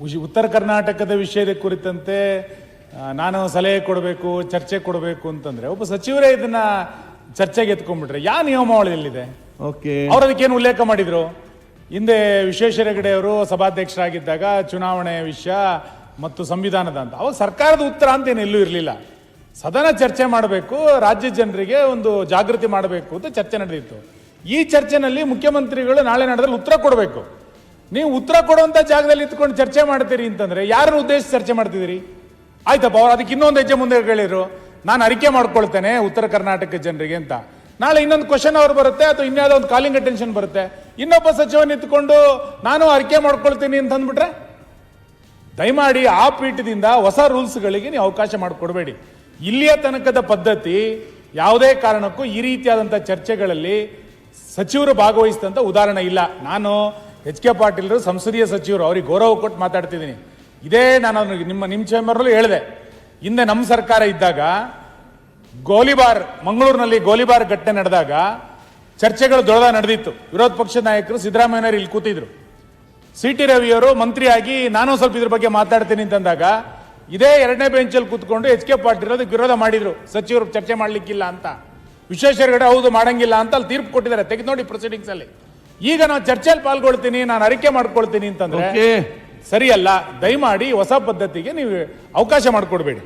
ಉತ್ತರ ಕರ್ನಾಟಕದ ವಿಷಯದ ಕುರಿತಂತೆ ನಾನು ಸಲಹೆ ಕೊಡಬೇಕು ಚರ್ಚೆ ಕೊಡಬೇಕು ಅಂತಂದ್ರೆ ಒಬ್ಬ ಸಚಿವರೇ ಇದನ್ನ ಚರ್ಚೆಗೆ ಎತ್ಕೊಂಡ್ಬಿಟ್ರೆ ಯಾವ ನಿಯಮಾವಳಿ ಎಲ್ಲಿದೆ ಓಕೆ. ಅವ್ರು ಅದಕ್ಕೇನು ಉಲ್ಲೇಖ ಮಾಡಿದ್ರು? ಹಿಂದೆ ವಿಶ್ವೇಶ್ವರ ಹೆಗಡೆ ಅವರು ಸಭಾಧ್ಯಕ್ಷರಾಗಿದ್ದಾಗ ಚುನಾವಣೆ ವಿಷಯ ಮತ್ತು ಸಂವಿಧಾನದ ಅಂತ. ಅವಾಗ ಸರ್ಕಾರದ ಉತ್ತರ ಅಂತ ಏನು ಎಲ್ಲೂ ಇರಲಿಲ್ಲ. ಸದನ ಚರ್ಚೆ ಮಾಡಬೇಕು ರಾಜ್ಯ ಜನರಿಗೆ ಒಂದು ಜಾಗೃತಿ ಮಾಡಬೇಕು ಅಂತ ಚರ್ಚೆ ನಡೆದಿತ್ತು. ಈ ಚರ್ಚೆನಲ್ಲಿ ಮುಖ್ಯಮಂತ್ರಿಗಳು ನಾಳೆ ನಡೆದಲ್ಲಿ ಉತ್ತರ ಕೊಡಬೇಕು. ನೀವು ಉತ್ತರ ಕೊಡುವಂತ ಜಾಗದಲ್ಲಿ ಇತ್ಕೊಂಡು ಚರ್ಚೆ ಮಾಡ್ತೀರಿ ಅಂತಂದ್ರೆ ಯಾರನ್ನು ಉದ್ದೇಶಿಸಿ ಚರ್ಚೆ ಮಾಡ್ತಿದ್ದೀರಿ? ಆಯ್ತಪ್ಪ, ಅವ್ರು ಅದಕ್ಕೆ ಇನ್ನೊಂದು ಹೆಜ್ಜೆ ಮುಂದೆ ಹೇಳಿದ್ರು. ನಾನು ಅರಿಕೆ ಮಾಡ್ಕೊಳ್ತೇನೆ ಉತ್ತರ ಕರ್ನಾಟಕ ಜನರಿಗೆ ಅಂತ. ನಾಳೆ ಇನ್ನೊಂದು ಕ್ವಶನ್ ಅವ್ರು ಬರುತ್ತೆ, ಅಥವಾ ಇನ್ಯಾವುದೋ ಒಂದು ಕಾಲಿಂಗ್ ಅಟೆನ್ಷನ್ ಬರುತ್ತೆ. ಇನ್ನೊಬ್ಬ ಸಚಿವ ನಿಂತ್ಕೊಂಡು, ನಾನು ಅರಿಕೆ ಮಾಡ್ಕೊಳ್ತೀನಿ ಅಂತ ಅಂದ್ಬಿಟ್ರೆ ದಯಮಾಡಿ ಆ ಪೀಠದಿಂದ ಹೊಸ ರೂಲ್ಸ್ಗಳಿಗೆ ನೀವು ಅವಕಾಶ ಮಾಡಿಕೊಡ್ಬೇಡಿ. ಇಲ್ಲಿಯ ತನಕದ ಪದ್ಧತಿ ಯಾವುದೇ ಕಾರಣಕ್ಕೂ ಈ ರೀತಿಯಾದಂಥ ಚರ್ಚೆಗಳಲ್ಲಿ ಸಚಿವರು ಭಾಗವಹಿಸಿದಂಥ ಉದಾಹರಣೆ ಇಲ್ಲ. ನಾನು ಎಚ್ ಕೆ ಪಾಟೀಲ್ರು ಸಂಸದೀಯ ಸಚಿವರು, ಅವ್ರಿಗೆ ಗೌರವ ಕೊಟ್ಟು ಮಾತಾಡ್ತಿದ್ದೀನಿ. ಇದೇ ನಾನು ನಿಮ್ಮ ನಿಮ್ಮ ಚೇಂಬರ್ಲ್ಲೂ ಹೇಳಿದೆ. ಹಿಂದೆ ನಮ್ಮ ಸರ್ಕಾರ ಇದ್ದಾಗ, ಗೋಲಿಬಾರ್, ಮಂಗಳೂರಿನಲ್ಲಿ ಗೋಲಿಬಾರ್ ಘಟನೆ ನಡೆದಾಗ, ಚರ್ಚೆಗಳು ದೊಡ್ಡದ ನಡೆದಿತ್ತು. ವಿರೋಧ ಪಕ್ಷದ ನಾಯಕರು ಸಿದ್ದರಾಮಯ್ಯನವರು ಇಲ್ಲಿ ಕೂತಿದ್ರು. ಸಿ ಟಿ ರವಿಯವರು ಮಂತ್ರಿಯಾಗಿ, ನಾನು ಸ್ವಲ್ಪ ಇದ್ರ ಬಗ್ಗೆ ಮಾತಾಡ್ತೀನಿ ಅಂತಂದಾಗ, ಇದೇ ಎರಡನೇ ಬೆಂಚಲ್ಲಿ ಕೂತ್ಕೊಂಡು ಎಚ್ ಕೆ ಪಾಟೀಲ್ ಅದಕ್ಕೆ ವಿರೋಧ ಮಾಡಿದ್ರು. ಸಚಿವರು ಚರ್ಚೆ ಮಾಡಲಿಕ್ಕಿಲ್ಲ ಅಂತ. ವಿಶ್ವೇಶ್ವರ ಹೌದು ಮಾಡಂಗಿಲ್ಲ ಅಂತ ಅಲ್ಲಿ ತೀರ್ಪು ಕೊಟ್ಟಿದ್ದಾರೆ. ತೆಗೆದು ನೋಡಿ ಪ್ರೊಸೀಡಿಂಗ್ಸ್ ಅಲ್ಲಿ. ಈಗ ನಾನು ಚರ್ಚೆಯಲ್ಲಿ ಪಾಲ್ಗೊಳ್ತೀನಿ ನಾನು ಅರಿಕೆ ಮಾಡ್ಕೊಳ್ತೀನಿ ಅಂತಂದ್ರೆ ಸರಿಯಲ್ಲ ದಯಮಾಡಿ ಹೊಸ ಪದ್ಧತಿಗೆ ನೀವು ಅವಕಾಶ ಮಾಡಿಕೊಡ್ಬೇಡಿ.